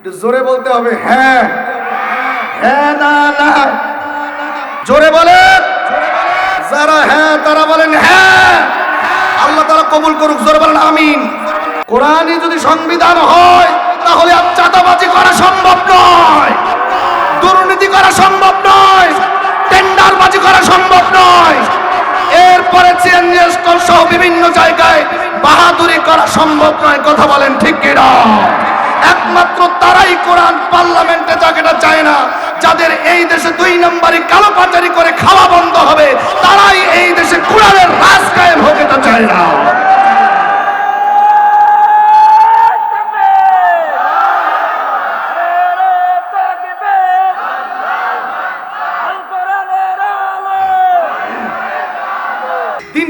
জোরে বলতে হবে হ্যাঁ। হ্যাঁ না না। জোরে বলে যারা হ্যাঁ তারা বলেন হ্যাঁ। আল্লাহ তারা কবুল করুক, জোরে বলেন আমিন। কোরআনই যদি সংবিধান হয়, তাহলে আর চাঁদাবাজি করা সম্ভব নয়। দুর্নীতি করা সম্ভব নয়। টেন্ডারবাজি করা সম্ভব নয়। এরপরে স্টল সহ বিভিন্ন জায়গায় বাহাদুরি করা সম্ভব নয়। কথা বলেন ঠিক কিনা? একমাত্র তারাই কোরআন পার্লামেন্টে জায়গাটা চায় না। যাদের এই দেশে দুই নম্বরই কালো পাচারি করে খাওয়া বন্ধ হবে, তারাই এই দেশে কোরআনের রাজ কায়েম হোক চায় না।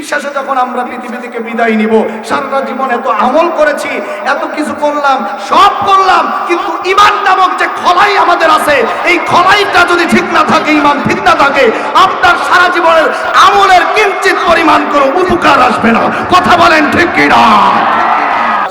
শেষে যখন আমরা পৃথিবী থেকে বিদায় নিব, সারাটা জীবন এত আমল করেছি, এত কিছু করলাম, সব করলাম, কিন্তু ইমান নামক যে খলাই আমাদের আছে, এই খলাইটা যদি ঠিক না থাকে, ইমান ঠিক না থাকে, আপনার সারা জীবনের আমলের কিঞ্চিত পরিমাণ কোনো উপকার আসবে না। কথা বলেন ঠিক কিনা?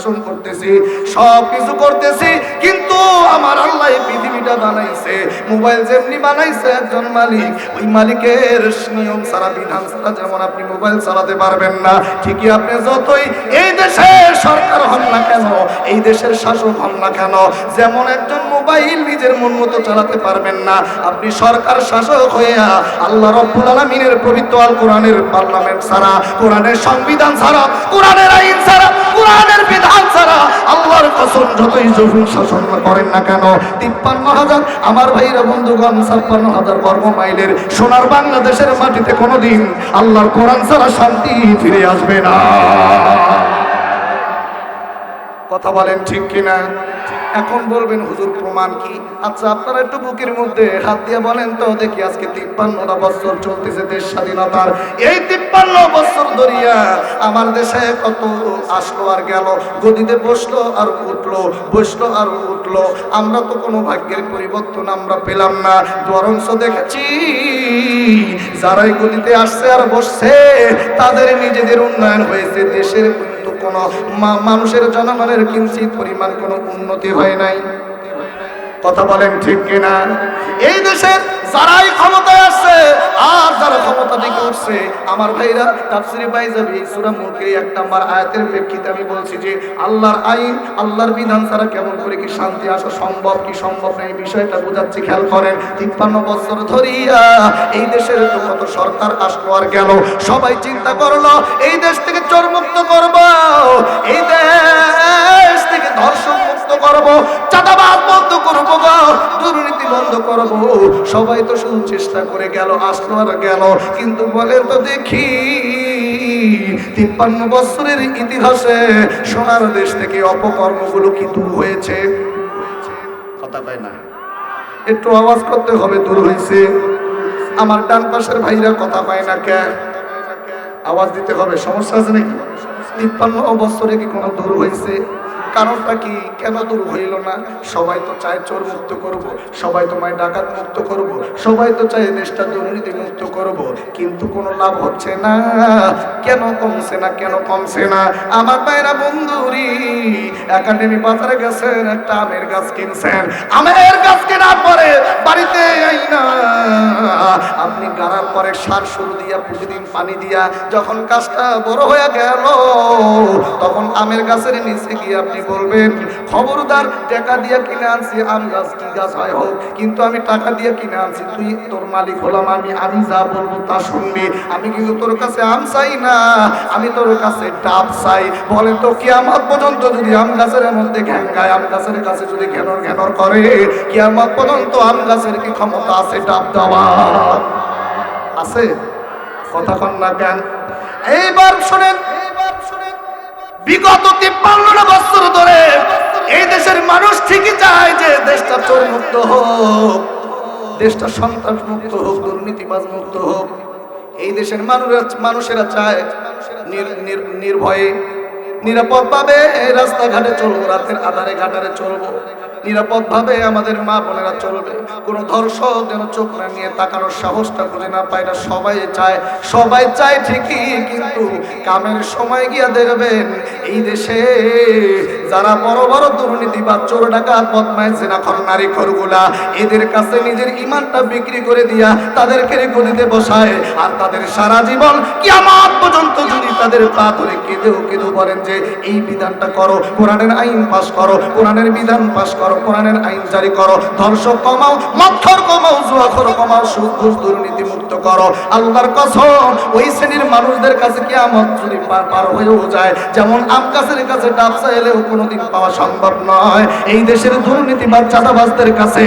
শাসন করতেছি, সব কিছু করতেছি, কিন্তু আমার আল্লাহ পৃথিবীটা বানাইছে। মোবাইল যেমনি বানাইছে একজন মালিক, ওই মালিকের নিয়ম সারা বিধান সারা যেমন আপনি মোবাইল চালাতে পারবেন না, ঠিকই আপনি যতই এই দেশের সরকার হন না কেন, এই দেশের শাসক হন না কেন, যেমন একজন মোবাইল নিজের মন মতো চালাতে পারবেন না, আপনি সরকার শাসক হইয়া আল্লাহ রব্বুল আলামিনের পবিত্র আল কোরআনের পার্লামেন্ট ছাড়া, কোরআনের সংবিধান ছাড়া, কোরআনের আইন ছাড়া কোরআনের বিধান ছাড়া আল্লাহর কসম যতই জহুর শাসন করেন না কেন, তিপ্পান্ন হাজার আমার ভাইরা বন্ধুগণ, ছাপ্পান্ন হাজার বর্গ মাইলের সোনার বাংলাদেশের মাটিতে কোনোদিন আল্লাহর কোরআন ছাড়া শান্তি ফিরে আসবে না। কথা বলেন ঠিক কিনা? এখন বলবেন, হুজুর, প্রমাণ কি? আচ্ছা আপনারা একটু বুকের মধ্যে হাত দিয়ে বলেন তো, দেখি আজকে তিপ্পান্নটা বছর চলতেছে দেশ স্বাধীনতার। এই তিপ্পান্ন বছর ধরিয়া আমার দেশে কত আসলো আর গেল? গদিতে বসল আর উঠল, বসল আর উঠল। আমরা তো কোনো ভাগ্যের পরিবর্তন আমরা পেলাম না। বরঞ্চ দেখেছি, যারাই গদিতে আসছে আর বসছে, তাদের নিজেদের উন্নয়ন হয়েছে, দেশের কোনো মানুষের জনগণের কিঞ্চিত পরিমাণ কোনো উন্নতি হয় নাই। কথা বলেন ঠিক কিনা? এই দেশের যারাই ক্ষমতায় আসছে, আর যারা ক্ষমতা থেকে উঠছে, আমার ভাইরা, তাফসিরে বাইজাবি, সূরা মুলকের এক নাম্বার আয়াতের প্রেক্ষিতে আমি বলছি যে, আল্লাহর আইন, আল্লাহর বিধান ছাড়া কেমন করে কি শান্তি আসা সম্ভব, কি সম্ভব না, এই বিষয়টা বোঝাচ্ছি, খেয়াল করেন, তিপ্পান্ন বছর ধরিয়া এই দেশের তো কত সরকার আসলো আর গেল, সবাই চিন্তা করল, এই দেশ থেকে চোরমুক্ত করব, এই দেশ থেকে ধর্ষণ মুক্ত করব চাঁদাবাদ বন্ধ করব দুর্নীতি বন্ধ করব, সবাই তো শুধু চেষ্টা করে গেল, আসলো আর গেল। কিন্তু বলে তো দেখি, তিপ্পান্ন বছরের ইতিহাসে সোনার দেশ থেকে অপকর্মগুলো কি দূর হয়েছে? কথা কয় না। একটু আওয়াজ করতে হবে, দূর হয়েছে আমার ডান পাশের ভাইরা কথা পায় না কে? আওয়াজ দিতে হবে, সমস্যা আছে নাকি? তিপ্পান্ন বছরে কি কোনো দূর হয়েছে কারণটা কি কেন দূর হইল না সবাই তো চায় চোর মুক্ত করব। সবাই তো মায় ডাকাত মুক্ত করব। সবাই তো চায় দেশটা দুর্নীতি মুক্ত করব। কিন্তু কোনো লাভ হচ্ছে না কেন কমছে না কেন কমছে না আমার বাইরা বন্ধুরি, একাডেমি বাজারে গেছেন, একটা আমের গাছ কিনছেন আমের গাছ কেনার পরে বাড়িতে না আপনি গাড়ার পরে সার শুরু দিয়া, প্রতিদিন পানি দিয়া যখন গাছটা বড় হয়ে গেল, তখন আমের গাছের নিচে গিয়ে আপনি বলবেন, খবরদার, টাকা দিয়ে কিনে আনছি, আম গাছ কি গাছ হয় হোক, কিন্তু আমি টাকা দিয়ে কিনে আনছি, তুই তোর মালিক হলাম আমি আমি যা বলব তা শুনবি, আমি কিন্তু তোর কাছে আম চাই না, আমি তোর কাছে ডাব চাই। বলে তো, কিয়ামত পর্যন্ত যদি আম গাছের মধ্যে ঘ্যাঙ্গায় আম গাছের কাছে যদি ঘ্যানর ঘ্যানর করে, কিয়ামত পর্যন্ত আম গাছের কি ক্ষমতা আছে ডাব দেওয়ার আছে? কথা কন না কেন? এইবার শোনেন। বিগত তিপ্পান্ন বছর ধরে এই দেশের মানুষ ঠিকই চায় যে দেশটা চোর মুক্ত হোক, দেশটা সন্ত্রাস মুক্ত হোক, দুর্নীতিবাজ মুক্ত হোক। এই দেশের মানুষেরা মানুষেরা চায় নির- নির- নির্ভয়ে নিরাপদ ভাবে রাস্তাঘাটে চলবো, রাতের আধারে ঘাটারে চলবো। নিরাপদ ভাবে আমাদের মা বোনেরা চলবে। কোনো ধর্ষক যেন চোখ না নিয়ে তাকানোর সাহসটা খুঁজে না পায় না সবাই চায়। সবাই চায় ঠিকই, কিন্তু কামের সময় গিয়া দেখবেন, এই দেশে যারা বড় বড় দুর্নীতি বা চোর ডাকাত, বদমাইশ জেনা খরনারী খরগুলা, এদের কাছে নিজের ইমানটা বিক্রি করে দিয়া তাদেরকে গদিতে বসায়। আর তাদের সারা জীবন কিয়ামত পর্যন্ত যদি তাদের পা ধরে কেঁদেও কেঁদেও বলেন যে, এই বিধানটা করো, কোরআনের আইন পাশ করো, কোরআনের বিধান পাশ করো কোরআনের আইন জারি করো। ধর্ষক কমাও মক্ষর কমাও, জুয়াখর কমাও, সুদ, ঘুষ, দুর্নীতি মুক্ত করো। আল্লাহর কসম, ওই শ্রেণির মানুষদের কাছে কিয়ামত যদি পার হয়েও যায়, যেমন আম গাছের কাছে ডাব চাইলেও কোনোদিন পাওয়া সম্ভব নয়। এই দেশের দুর্নীতি বা চাঁদাবাজদের কাছে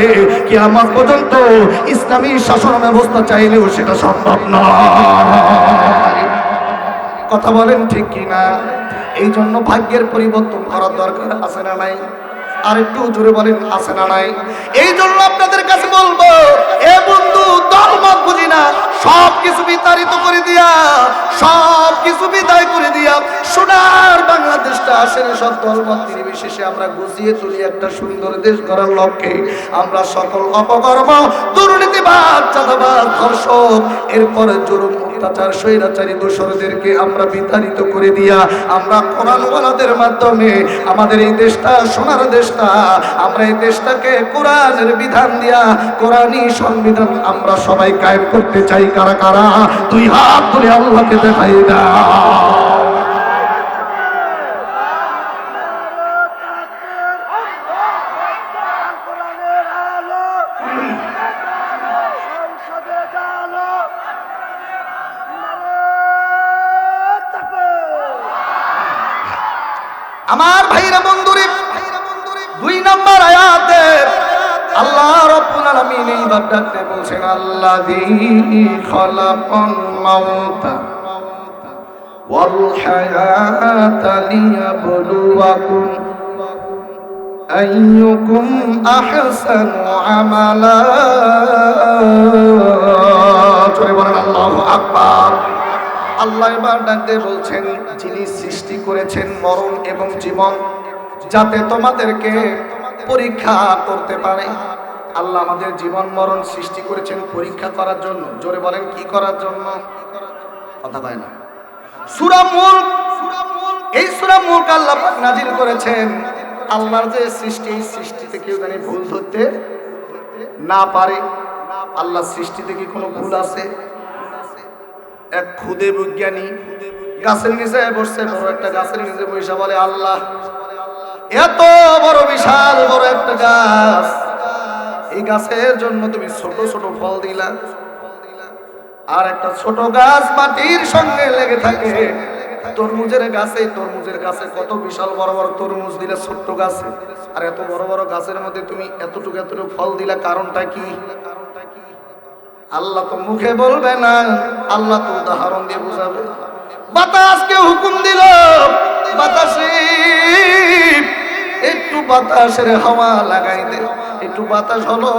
কিয়ামত পর্যন্ত ইসলামী শাসন ব্যবস্থা চাইলেও সেটা সম্ভব নয়। কথা বলেন ঠিক কি না এই জন্য ভাগ্যের পরিবর্তন করার দরকার আছে না নাই? আর একটু জোরে বলেন, আছে না নাই? এই জন্য আপনাদের কাছে বলব, এ বন্ধু দলমত বুঝি না সব কিছু বিতাড়িত করে দিয়া সব কিছু বাংলাদেশটা আসেন, সব দলমত নির্বিশেষে আমরা গুছিয়ে তুলি একটা সুন্দর দেশ গড়ার লক্ষ্যে। আমরা সকল অপকর্ম দুর্নীতিবাদ চাঁদাবাদ ধর্ষক, এরপরে জুলুম, অত্যাচার, স্বৈরাচারী দোসরদেরকে আমরা বিতাড়িত করে দিয়া আমরা কোরআনওয়ালাদের মাধ্যমে আমাদের এই দেশটা, সোনার দেশটা, আমরা এই দেশটাকে কোরআনের বিধান দিয়া, কোরআনই সংবিধান আমরা সবাই কায়েম করতে চাই। কারা কারা? তুই হাত তুলে আল্লাহকে দেখাই না আমার ভাইরা বন্ধুরে, দুই নম্বর আয়াতে আল্লাহ রাব্বুল আলামিন এই বাক্যে বলছেন, আল্লাযী খালাকাল মাউতা ওয়াল হায়াতা লিয়াবলুয়াকুম আইয়ুকুম আহসানু আমালা। আল্লাহ এবার ডাকতে বলছেন, যিনি সৃষ্টি করেছেন মরণ এবং জীবন, যাতে তোমাদেরকে পরীক্ষা করতে পারে। আল্লাহ আমাদের জীবন মরণ সৃষ্টি করেছেন পরীক্ষা করার জন্য। জোরে বলেন, কি করার জন্য? কথা কয় না। সূরা মুলক এই সূরা মুলক আল্লাহ নাজিল করেছেন। আল্লাহর যে সৃষ্টি, এই সৃষ্টিতে কেউ জানি ভুল ধরতে না পারে। আল্লাহ সৃষ্টিতে কি কোনো ভুল আছে? এক খুদে বিজ্ঞানী গাছের নিচে বসছে, বড় একটা গাছের নিচে বসে বলে, আল্লাহ, এত বড় বিশাল বড় একটা গাছ, এই গাছের জন্য তুমি ছোট ছোট ফল দিলা। আর একটা ছোট গাছ মাটির সঙ্গে লেগে থাকে। তরমুজের গাছে তরমুজের গাছে কত বিশাল বড় বড় তরমুজ দিলে ছোট্ট গাছে। আর এত বড় বড় গাছের মধ্যে তুমি এতটুকু এতটুকু ফল দিলা কারণটা কি কারণটা কি? আল্লাহ তো মুখে বলবে না, আল্লাহ তো উদাহরণ দিয়ে বুঝাবে। বাতাসকে হুকুম দিল, বাতাসে একটু বাতাসের হাওয়া লাগাই দে। একটু বাতাস হলো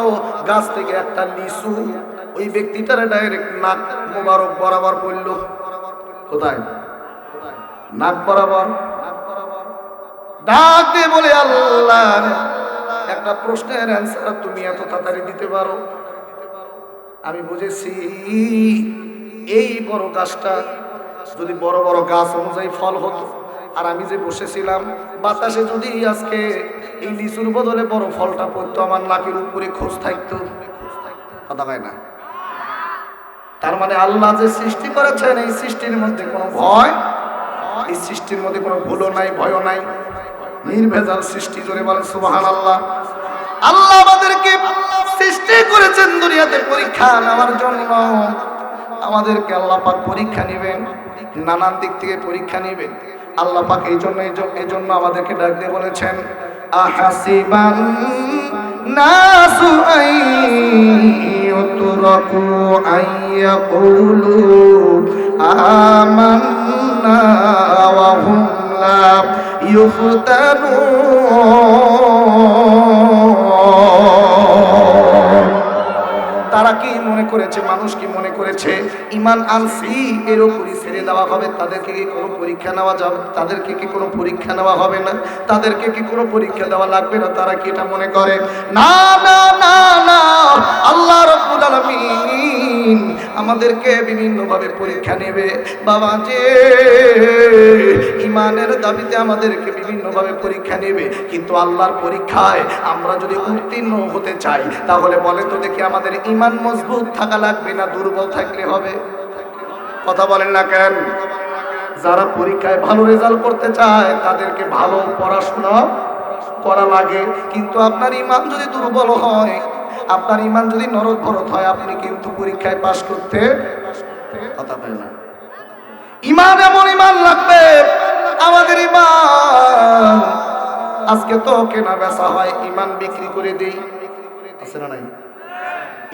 গাছ থেকে একটা লিচু, ওই ব্যক্তিটার ডাইরেক্ট নাক মোবারক বরাবর পড়ল। কোথায়? নাক বরাবর। ডাক দিয়ে বলে, আল্লাহ, একটা প্রশ্নের অ্যান্সার তুমি এত তাড়াতাড়ি দিতে পারো। আমি বুঝেছি, এই বড় গাছটা যদি বড় বড় গাছ অনুযায়ী ফল হতো, আর আমি যে বসেছিলাম, বাতাসে যদি আজকে এই লিচুর বদলে বড় ফলটা পড়তো, আমার নাকের উপরে খোঁজ থাকতো কথা কয় না। তার মানে আল্লাহ যে সৃষ্টি করেছেন, এই সৃষ্টির মধ্যে কোনো ভয়, এই সৃষ্টির মধ্যে কোনো ভুলও নাই, ভয়ও নাই, নির্ভেজাল সৃষ্টি, জোরে বলে সুবাহান আল্লাহ আল্লাহ আমাদেরকে সৃষ্টি করেছেন দুনিয়াতে পরীক্ষা নেওয়ার জন্য। আমাদেরকে আল্লাহ পাক পরীক্ষা নেবেন, নানান দিক থেকে পরীক্ষা নেবেন। আল্লাহ পাক এই জন্য, এই জন্য- আমাদেরকে ডাক দিয়ে বলেছেন, আহাসিবান নাসু আইয়ুতরাকু আইয়াকুলু আমান্না ওয়া হুম লা ইফতানুন তারা কি মনে করেছে, মানুষ কি মনে করেছে? ইমান আনসি এর উপরই ছেড়ে দেওয়া হবে। তাদেরকে কি কোনো পরীক্ষা নেওয়া যাবে? তাদেরকে কি কোনো পরীক্ষা নেওয়া হবে না? তাদেরকে কি কোনো পরীক্ষা দেওয়া লাগবে না? তারা কি এটা মনে করে? না না না না, আল্লাহ রব্বুল আলামিন আমাদেরকে বিভিন্নভাবে পরীক্ষা নেবে। বাবা যে ইমানের দাবিতে আমাদেরকে বিভিন্নভাবে পরীক্ষা নেবে, কিন্তু আল্লাহর পরীক্ষায় আমরা যদি উত্তীর্ণ হতে চাই, তাহলে বলে তো দেখি আমাদের ইমান মজবুত থাকা লাগবে না, দুর্বল থাকলে হবে? কথা বলেন না কেন? যারা পরীক্ষায় ভালো রেজাল্ট করতে চায়, তাদেরকে ভালো পড়াশোনা করা লাগে। কিন্তু আপনার ইমান যদি দুর্বল হয় আপনার ইমান যদি নরক ভরত হয়, আপনি কিন্তু পরীক্ষায় পাশ করতে কথা পায় না। ইমান এমন ইমান লাগবে, আমাদের ইমান। আজকে তো কেনা বেচা হয়, ইমান বিক্রি করে দেই। আছে না নাই?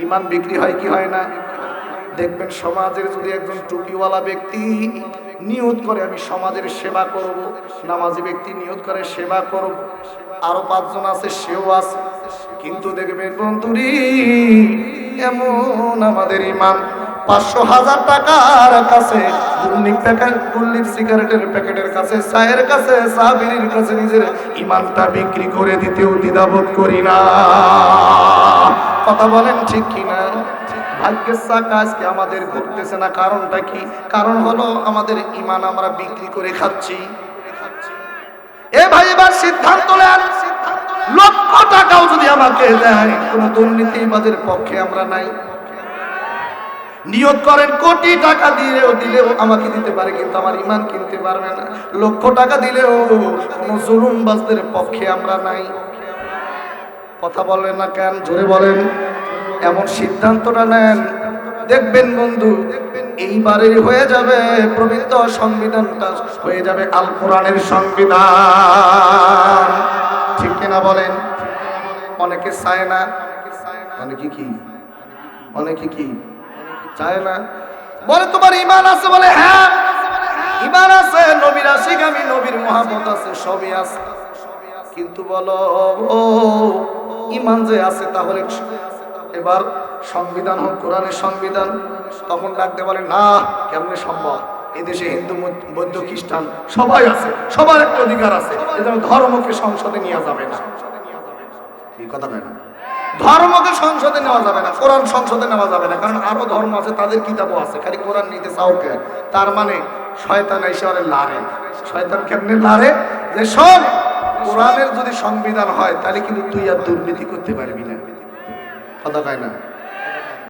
ইমান বিক্রি হয় কি হয় না? দেখবেন সমাজের যদি একজন টুপিওয়ালা ব্যক্তি নিয়ত করে, আমি সমাজের সেবা করব। নামাজি ব্যক্তি নিয়ত করে, সেবা করব। আরও পাঁচজন আছে, সেও আছে। কিন্তু দেখবেন বন্ধুরি, এমন আমাদের ইমান। পাঁচশো হাজার টাকার কাছে গুল্লির সিগারেটের প্যাকেটের কাছে, চায়ের কাছে সাবিরির কাছে নিজের ইমানটা বিক্রি করে দিতেও দ্বিধাবোধ করি না। কথা বলেন ঠিক কিনা? ভাগ্যের চাকা আজকে আমাদের ঘুরতেছে না, কারণটা কি? কারণ হলো আমাদের ইমান আমরা বিক্রি করে খাচ্ছি। এ ভাই, এবার সিদ্ধান্ত নেন। লক্ষ টাকাও যদি আমাকে দেয়, কোন দুর্নীতিবাদের পক্ষে আমরা নাই। নিয়ত করেন, কোটি টাকা দিলেও দিলেও আমাকে দিতে পারে, কিন্তু আমার ইমান কিনতে পারবে না। লক্ষ টাকা দিলেও কোন জুলুমবাজদের পক্ষে আমরা নাই। কথা বলেন না কেন? জোরে বলেন। এমন সিদ্ধান্তটা নেন। দেখবেন বন্ধু এইবারে হয়ে যাবে পবিত্র সংবিধানটা, হয়ে যাবে আল কোরআনের সংবিধান। ঠিক কিনা বলেন? অনেকে চায় না। অনেকে কি? অনেকে কি? চায় না। বলে তোমার ইমান আছে বলে হ্যাঁ। ইমান আছে, নবীর আশিক আমি, নবীর মহাবত আছে, সবই আছে। কিন্তু বলো ও ইমান যে আছে তাহলে এবার সংবিধান হোক, কোরআনের সংবিধান, তখন ডাকতে বলে, না, কেমনে সম্ভব? এদেশে হিন্দু বৌদ্ধ, খ্রিস্টান সবাই আছে, সবার একটা অধিকার আছে ধর্মকে সংসদে নেওয়া যাবে না। কথা কয় ধর্মকে সংসদে নেওয়া যাবে না, কোরআন সংসদে নেওয়া যাবে না, কারণ আরও ধর্ম আছে, তাদের কিতাবও আছে, খালি কোরআন নিতে চাও কে? তার মানে শয়তান এসে লারে। শয়তান কেমনে লারে? যে শোন, কোরআনের যদি সংবিধান হয়, তাহলে কিন্তু তুই আর দুর্নীতি করতে পারবি না। কথা কয় না?